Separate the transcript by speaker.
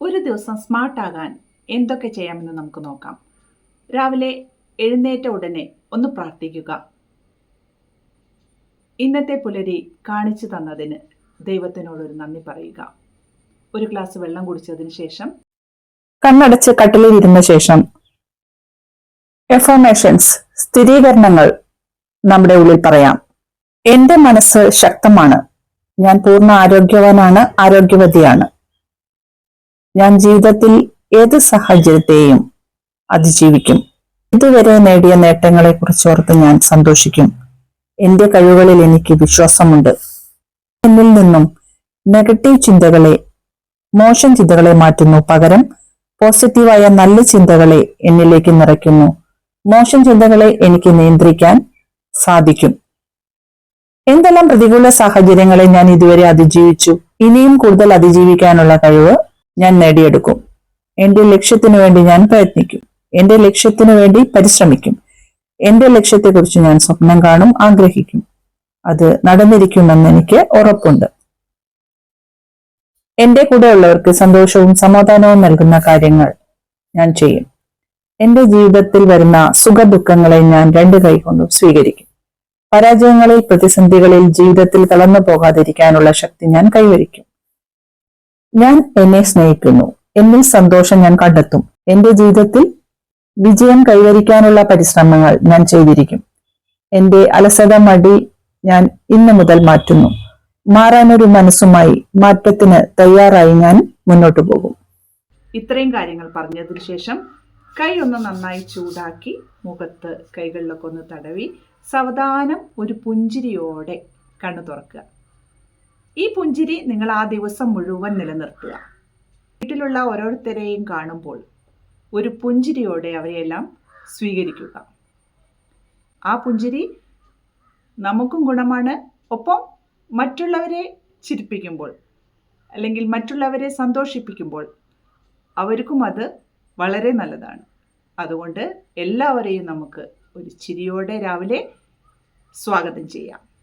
Speaker 1: ഒരു ദിവസം സ്മാർട്ട് ആകാൻ എന്തൊക്കെ ചെയ്യാമെന്ന് നമുക്ക് നോക്കാം. രാവിലെ എഴുന്നേറ്റ ഉടനെ ഒന്ന് പ്രാർത്ഥിക്കുക. ഇന്നത്തെ പുലരി കാണിച്ചു തന്നതിന് ദൈവത്തിനോടൊരു നന്ദി പറയുക. ഒരു ഗ്ലാസ് വെള്ളം കുടിച്ചതിന് ശേഷം
Speaker 2: കണ്ണടച്ച് കട്ടിലിൽ കട്ടിലിരുന്ന ശേഷം എഫോമേഷൻസ് സ്ഥിരീകരണങ്ങൾ നമ്മുടെ ഉള്ളിൽ പറയാം. എന്റെ മനസ്സ് ശക്തമാണ്. ഞാൻ പൂർണ ആരോഗ്യവാനാണ് ആരോഗ്യവതിയാണ്. ഞാൻ ജീവിതത്തിൽ ഏത് സാഹചര്യത്തെയും അതിജീവിക്കും. ഇതുവരെ നേടിയ നേട്ടങ്ങളെ കുറിച്ച് ഓർത്ത് ഞാൻ സന്തോഷിക്കും. എന്റെ കഴിവുകളിൽ എനിക്ക് വിശ്വാസമുണ്ട്. എന്നിൽ നിന്നും നെഗറ്റീവ് ചിന്തകളെ മോശം ചിന്തകളെ മാറ്റുന്നു. പകരം പോസിറ്റീവായ നല്ല ചിന്തകളെ എന്നിലേക്ക് നിറയ്ക്കുന്നു. മോശം ചിന്തകളെ എനിക്ക് നിയന്ത്രിക്കാൻ സാധിക്കും. എന്തെല്ലാം പ്രതികൂല സാഹചര്യങ്ങളെ ഞാൻ ഇതുവരെ അതിജീവിച്ചു? ഇനിയും കൂടുതൽ അതിജീവിക്കാനുള്ള കഴിവ് ഞാൻ നേടിയെടുക്കും. എന്റെ ലക്ഷ്യത്തിനു വേണ്ടി ഞാൻ പ്രയത്നിക്കും. എന്റെ ലക്ഷ്യത്തിനു വേണ്ടി പരിശ്രമിക്കും. എന്റെ ലക്ഷ്യത്തെക്കുറിച്ച് ഞാൻ സ്വപ്നം കാണും ആഗ്രഹിക്കും. അത് നടന്നിരിക്കുമെന്ന് എനിക്ക് ഉറപ്പുണ്ട്. എന്റെ കൂടെയുള്ളവർക്ക് സന്തോഷവും സമാധാനവും നൽകുന്ന കാര്യങ്ങൾ ഞാൻ ചെയ്യും. എന്റെ ജീവിതത്തിൽ വരുന്ന സുഖദുഃഖങ്ങളെ ഞാൻ രണ്ട് കൈകൊണ്ടും സ്വീകരിക്കും. പരാജയങ്ങളിൽ പ്രതിസന്ധികളിൽ ജീവിതത്തിൽ തളർന്നു പോകാതിരിക്കാനുള്ള ശക്തി ഞാൻ കൈവരിക്കും. ഞാൻ എന്നെ സ്നേഹിക്കുന്നു. എന്നിൽ സന്തോഷം ഞാൻ കണ്ടെത്തും. എന്റെ ജീവിതത്തിൽ വിജയം കൈവരിക്കാനുള്ള പരിശ്രമങ്ങൾ ഞാൻ ചെയ്തിരിക്കും. എന്റെ അലസത മടി ഞാൻ ഇന്നു മുതൽ മാറ്റുന്നു. മാറാനൊരു മനസ്സുമായി മാറ്റത്തിന് തയ്യാറായി ഞാൻ മുന്നോട്ട് പോകും.
Speaker 1: ഇത്രയും കാര്യങ്ങൾ പറഞ്ഞതിന് ശേഷം കൈ ഒന്ന് നന്നായി ചൂടാക്കി മുഖത്ത് കൈകളിലൊക്കെ ഒന്ന് തടവി സാവധാനം ഒരു പുഞ്ചിരിയോടെ കണ്ണു തുറക്കുക. ഈ പുഞ്ചിരി നിങ്ങൾ ആ ദിവസം മുഴുവൻ നിലനിർത്തുക. വീട്ടിലുള്ള ഓരോരുത്തരെയും കാണുമ്പോൾ ഒരു പുഞ്ചിരിയോടെ അവരെയെല്ലാം സ്വീകരിക്കുക. ആ പുഞ്ചിരി നമുക്കും ഗുണമാണ്. ഒപ്പം മറ്റുള്ളവരെ ചിരിപ്പിക്കുമ്പോൾ അല്ലെങ്കിൽ മറ്റുള്ളവരെ സന്തോഷിപ്പിക്കുമ്പോൾ അവർക്കും അത് വളരെ നല്ലതാണ്. അതുകൊണ്ട് എല്ലാവരെയും നമുക്ക് ഒരു ചിരിയോടെ രാവിലെ സ്വാഗതം ചെയ്യാം.